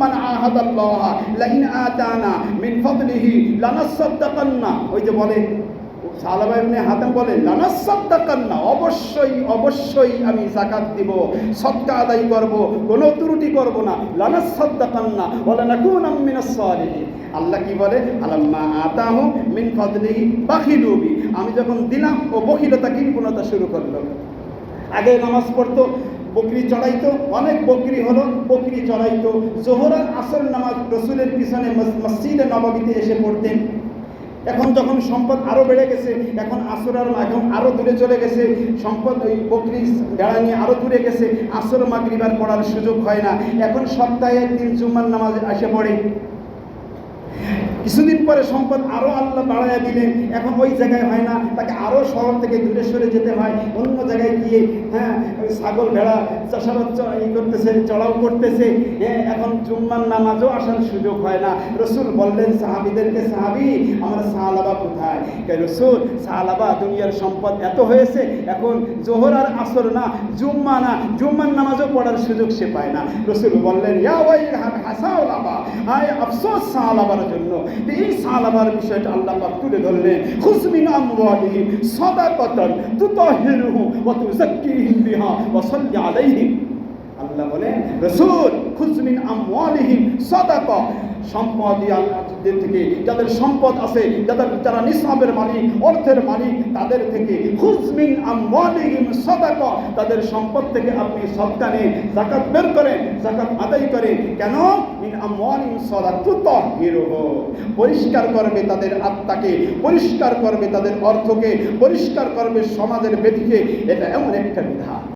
মিম্মান আহাদাল্লাহ, line আতানা মিন ফাদলিহি লানাসাদ্দাকান্না। ওই যে বলে সালাবা ইবনে হাতেম বলে, লানাসাদ্দাকান্না, অবশ্যই অবশ্যই আমি যাকাত দিব সদকা আদায় করব, কোনো ত্রুটি করব না, লানাসাদ্দাকান্না ওয়া নাকুনা মিনাস সালিহিন। আল্লাহ কি বলে? আলাম্মা আতাহু মিন ফাদলিহি বাখিলু বি আমি যখন দিলাম, ও বখিলতা কৃপণতা শুরু করল। আগে নামাজ পড়তো বকরি চড়াইতো, অনেক বকরি হলো, বকরি চড়াইতো। জোহরার আসর নামাজ রসুলের পিছনে মস- মসজিদে নবাবিতে এসে পড়তেন। এখন যখন সম্পদ আরও বেড়ে গেছে, এখন আসরার এখন আরও দূরে চলে গেছে, সম্পদ ওই বকরি বেড়া নিয়ে আরও দূরে গেছে, আসর মাগরিবার পড়ার সুযোগ হয় না। এখন সপ্তাহে একদিন জুম্মার নামাজ এসে পড়ে। কিছুদিন পরে সম্পদ আরও আল্লাহ বাড়াইয়া দিলে এখন ওই জায়গায় হয় না, তাকে আরও শহর থেকে দূরে সরে যেতে হয়, অন্য জায়গায় গিয়ে হ্যাঁ ছাগল ভেড়া চাষাবাদ ই করতেছে, চড়াও করতেছে। হ্যাঁ এখন জুম্মান নামাজও আসার সুযোগ হয় না। রসুল বললেন, সাহাবিদেরকে, সাহাবি, আমরা সাহালাবা রসুল সাহালাবা দুনিয়ার সম্পদ এত হয়েছে, এখন জোহর আর আসর না, জুম্মা না, জুম্মার নামাজও পড়ার সুযোগ সে পায় না। রসুল বললেন হাসাওলাবা, হায় আফসোস সাহালাবার জন্য। এই সাহালাবার বিষয়টা আল্লাহ পাক তুলে ধরলেন খুসমিন আমওয়ালিহিম সাদাকাতান তুতাহিরুহুম ওয়া তুযাক্কিহিম বিহা ওয়া সাল্লি আলাইহিম। আল্লাহ বলেন, রসুল খুজমিন আমওয়ালিহিম সাদাকা। সম্পদ আল্লাহদের থেকে, যাদের সম্পদ আছে, যাদের যারা নিসাবের মালিক, অর্থের মালিক, তাদের থেকে খুজমিন আমওয়ালিহিম সাদাকা। তাদের সম্পদ থেকে আপনি সদকা নেন জাকাত বের করেন জাকাত আদায় করেন। কেন? মিন আমওয়ালিহিম সাদাতুতাহিরুহু পরিষ্কার করবে তাদের আত্মাকে, পরিষ্কার করবে তাদের অর্থকে, পরিষ্কার করবে সমাজের বেদিকে এটা এমন একটা বিধান।